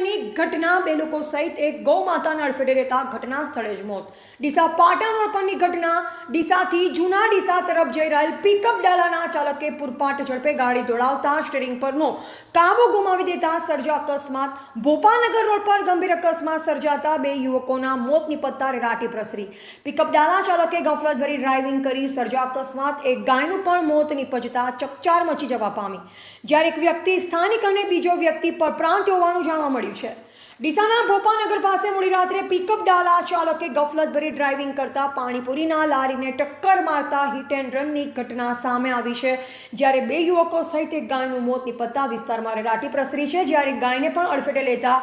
ઘટના, બે લોકો સહિત એક ગૌ માતાને અડફેટે રહેતા ઘટના સ્થળે જ મોત. ડીસા પાટણ રોડ ઘટના, ડીસાથી જૂના ડીસા તરફ જઈ રહેલ પિકઅપ ડાલાના ચાલકે પૂરપાટ ઝડપે ગાડી દોડાવતા સ્ટેરિંગ પરનો કાબુ ગુમાવી દેતા સર્જા અકસ્માત. ભોપાનગર રોડ પર ગંભીર અકસ્માત સર્જાતા બે યુવકોના મોત નિપજતા રેરાટી પ્રસરી. પિકઅપ ડાલા ચાલકે ગફલતભરી ડ્રાઇવિંગ કરી સર્જા અકસ્માત. એક ગાયનું પણ મોત નિપજતા ચકચાર મચી જવા પામી. જ્યારે એક વ્યક્તિ સ્થાનિક અને બીજો વ્યક્તિ પરપ્રાંત હોવાનું જાણવા મળ્યું. છે ડીસાના ભોપાનગર પાસે મોડી રાત્રે પિકઅપ ડાલા ચાલકે ગફલતભરી ડ્રાઇવિંગ કરતા પાણીપુરીના લારીને ટક્કર મારતા હિટ એન્ડ રનની ઘટના સામે આવી છે. જ્યારે બે યુવકો સહિત એક ગાયનું મોત નિપજતા વિસ્તારમાં રેડાટી પ્રસરી છે. જ્યારે ગાયને પણ અડફેટે લેતા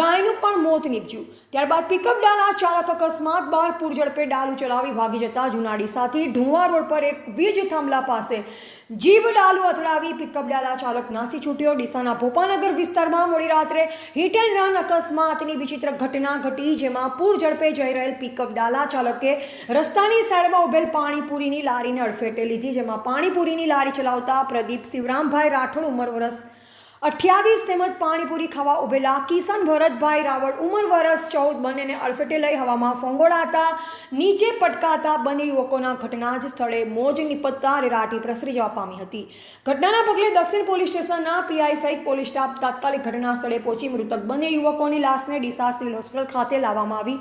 ગાયનું પણ મોત નીપજ્યું. ત્યારબાદ પિકઅપ ડાલા ચાલક અકસ્માત બાર પૂર ઝડપે ડાલુ ચલાવી ભાગી જતા જુનાડી ડીસાથી ઢુંવા રોડ પર એક વીજ થાંભલા પાસે જીવ ડાલુ અથડાવી પિકઅપ ડાલા ચાલક નાસી છૂટ્યો. ડીસાના ભોપાનગર વિસ્તારમાં મોડી રાત્રે હિટ એન્ડ રન અકસ્માતની વિચિત્ર ઘટના ઘટી જેમાં પૂર ઝડપે જઈ રહેલ પિકઅપ ડાલા ચાલકે રસ્તાની સાઈડમાં ઉભેલ પાણીપુરીની લારીને અડફેટે લીધી, જેમાં પાણીપુરીની લારી ચલાવતા પ્રદીપ શિવરામભાઈ રાઠોડ ઉંમર વર્ષ અઠ્યાવીસ તેમજ પાણીપુરી ખાવા ઉભેલા કિશન ભરતભાઈ રાવળ ઉંમર વરસ ચૌદ બંનેને અડફેટે લઈ હવામાં ફંગોળાતા, નીચે પટકાતા બંને યુવકોના ઘટના જ સ્થળે મોજ નિપતતા રેરાટી પ્રસરી જવા પામી હતી. ઘટનાના પગલે દક્ષિણ પોલીસ સ્ટેશનના પીઆઈ સહિત પોલીસ સ્ટાફ તાત્કાલિક ઘટના સ્થળે પહોંચી મૃતક બંને યુવકોની લાશને ડીસા સિવિલ હોસ્પિટલ ખાતે લાવવામાં આવી.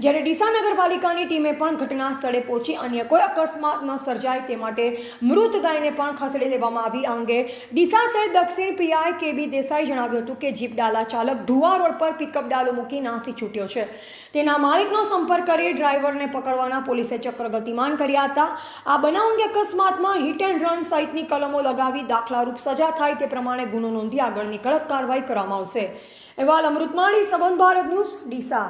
જ્યારે ડીસા નગરપાલિકાની ટીમે પણ ઘટના સ્થળે પહોંચી અન્ય કોઈ અકસ્માત ન સર્જાય તે માટે મૃત ગાયને પણ ખસેડી દેવામાં આવી. આ અંગે ડીસા શહેર દક્ષિણ પીઆઈ કેબી દેસાઈ જણાવ્યું હતું કે જીપ ડાલા ચાલક ધુવા રોડ પર પિકઅપ ડાલો મૂકી નાસી છૂટ્યો છે. તેના માલિકનો સંપર્ક કરી ડ્રાઈવરને પકડવાના પોલીસે ચક્ર ગતિમાન કર્યા હતા. આ બનાવ અંગે અકસ્માતમાં હિટ એન્ડ રન સહિતની કલમો લગાવી દાખલારૂપ સજા થાય તે પ્રમાણે ગુનો નોંધી આગળની કડક કાર્યવાહી કરવામાં આવશે. અહેવાલ અમૃતમાળી, સંબંધ ભારત ન્યૂઝ, ડીસા.